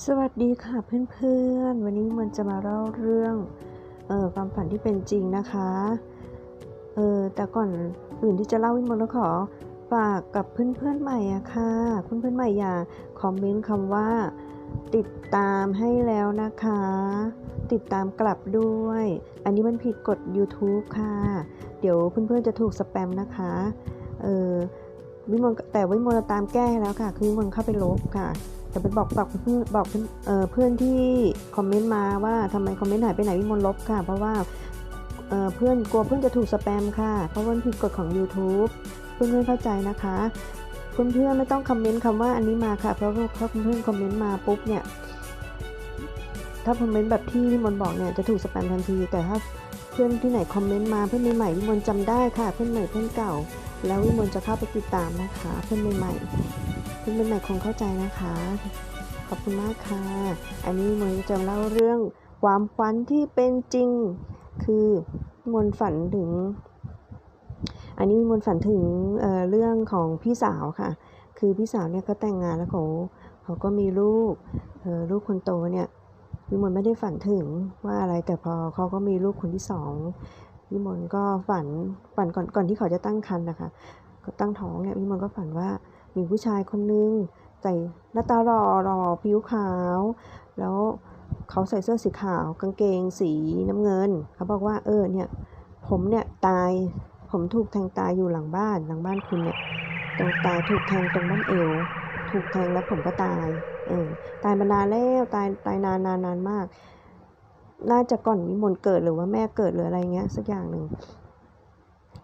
สวัสดีค่ะเพื่อนๆ วันนี้มันจะมาเล่าเรื่องเออความฝันที่เป็นจริงนะคะเออแต่ก่อนอื่นที่จะเล่าวิมลแล้วขอฝากกับเพื่อนๆใหม่อะค่ะเพื่อนๆใหม่อย่าคอมเมนต์คำว่า ติดตามให้แล้วนะคะ ติดตามกลับด้วย อันนี้มันผิดกฎ YouTube ค่ะ เดี๋ยวเพื่อนๆจะถูกสแปมนะคะเออวิมลแต่วิมลตามแก้แล้วค่ะ คือวิมลเข้าไปลบค่ะ แต่ไปบอกบอกเพื่อนบอกเพื่อนเพื่อนที่คอมเมนต์มาว่าทำไมคอมเมนต์หายไปไหนวิมลลบค่ะ เพราะว่าเพื่อนกลัวเพื่อนจะถูกสแปมค่ะ เพราะว่าผิดกฎของ YouTube เพื่อนเพื่อนๆเข้าใจนะคะเพื่อนเพื่อนๆไม่ต้องคอมเมนต์คำว่าอันนี้มาค่ะ เพราะว่าเพราะเพื่อนคอมเมนต์มาปุ๊บเนี่ยถ้าคอมเมนต์แบบที่วิมลบอกเนี่ยจะถูกสแปมทันที แต่ถ้าเพื่อนที่ไหนคอมเมนต์มาเพื่อนใหม่ๆวิมลจำได้ค่ะ เพื่อนใหม่เพื่อนเก่า แล้ววิมลจะเข้าไปติดตามนะคะ เพื่อนใหม่ๆ เพื่อนใหม่คงเข้าใจนะคะ ขอบคุณมากค่ะ อันนี้มนจะเล่าเรื่องความฝันที่เป็นจริง คือมนฝันถึง อันนี้มนฝันถึงเเรื่องของพี่สาวค่ะ คือพี่สาวเนี่ยเขาแต่งงานแล้วเขาเขาก็มีลูกลูกคนโตเนี่ยวิมลไม่ได้ฝันถึงว่าอะไรแต่พอเขาก็มีลูกคนที่สองวิมลก็ฝันฝันก่อนก่อนที่เขาจะตั้งครรภ์นะคะ ก็ตั้งท้องเนี่ยวิมลก็ฝันว่า มีผู้ชายคนนึงใส่หน้าตาหล่อหล่อผิวขาว แล้วเขาใส่เสื้อสีขาวกางเกงสีน้ำเงิน เขาบอกว่าเออเนี่ยผมเนี่ยตายผมถูกแทงตายอยู่หลังบ้านหลังบ้านคุณเนี่ยตรงตายถูกแทงตรงบ้านเอว ถูกแทงแล้วผมก็ตายเออตายมานานแล้วตายตายนานนานนานมาก น่าจะก่อนวิมลเกิดหรือว่าแม่เกิดหรืออะไรเงี้ยสักอย่างหนึ่ง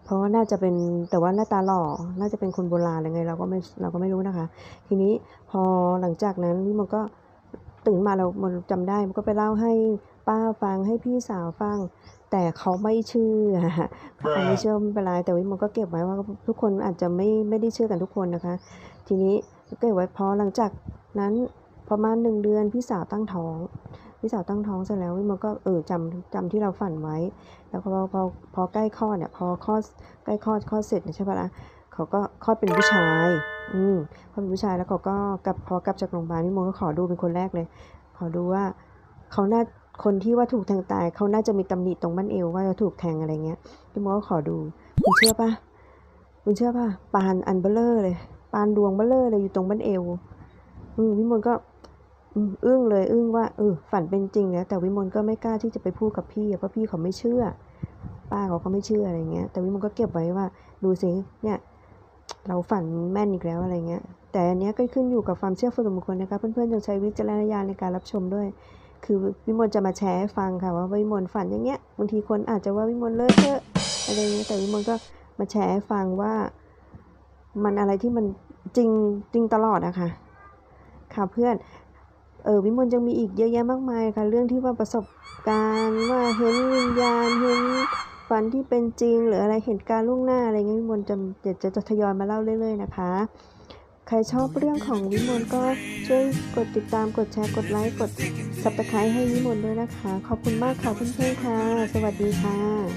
เพราะน่าจะเป็นแต่ว่าหน้าตาหล่อ น่าจะเป็นคนโบราณอะไรไง เราก็ไม่เราก็ไม่รู้นะคะ ทีนี้พอหลังจากนั้นวิมลก็ตื่นมาเรามันจำได้มันก็ไปเล่าให้ป้าฟังให้พี่สาวฟัง แต่เขาไม่เชื่อเขาไม่เชื่อไม่เป็นไรแต่วิมลก็เก็บไว้ว่าทุกคนอาจจะไม่ไม่ได้เชื่อกันทุกคนนะคะ ทีนี้เก็บไว้พอหลังจากนั้นประมาณหนึ่งเดือนพี่สาวตั้งท้อง พี่สาวตั้งท้องเสร็จแล้ววิมลก็เออจำจำที่เราฝันไว้ แล้วพอพอพอใกล้คลอดเนี่ยพอคลอดใกล้คลอดคลอดเสร็จใช่ปะล่ะเขาก็คลอดเป็นผู้ชาย อืมพอเป็นผู้ชายแล้วเขาก็กลับพอกลับจากโรงพยาบาลวิมลก็ขอดูเป็นคนแรกเลย ขอดูว่าเขาน่าคนที่ว่าถูกแทงตายเขาน่าจะมีตำหนิตรงบั้นเอวว่าจะถูกแทงอะไรเงี้ยวิมก็ขอดูคุณเชื่อปะคุณเชื่อปะปานอันเบลเลอร์เลย ปานดวงเบลเลอร์เลยอยู่ตรงบั้นเอวอืมวิมก็ อึ้งเลยอึ้งว่าเออฝันเป็นจริงนะแต่วิมลก็ไม่กล้าที่จะไปพูดกับพี่เพราะพี่เขาไม่เชื่อ ป้าเขาก็ไม่เชื่ออะไรเงี้ย แต่วิมลก็เก็บไว้ว่า ดูสิเนี่ย เราฝันแม่นอีกแล้วอะไรเงี้ย แต่อันเนี้ยก็ขึ้นอยู่กับความเชื่อส่วนบุคคลนะคะเพื่อนๆจงใช้วิจารณญาณในการรับชมด้วย คือวิมลจะมาแชร์ให้ฟังค่ะว่าวิมลฝันอย่างเงี้ยบางทีคนอาจจะว่าวิมลเลอะเทอะอะไรเงี้ยแต่วิมลก็มาแชร์ให้ฟังว่ามันอะไรที่มันจริงจริงตลอดอะค่ะค่ะเพื่อน ออวิมลยังมีอีกเยอะแยะมากมายค่ะ เรื่องที่ว่าประสบการณ์ว่าเห็นวิญญาณเห็นฝันที่เป็นจริง หรืออะไรเหตุการณ์ล่วงหน้าอะไรเงี้ยวิมลจะจะจะจะทยอยมาเล่าเรื่อยๆนะคะ ใครชอบเรื่องของวิมลก็ช่วยกดติดตามกดแชร์กดไลค์กด subscribe ให้วิมลด้วยนะคะ ขอบคุณมากค่ะเพื่อนๆค่ะ สวัสดีค่ะ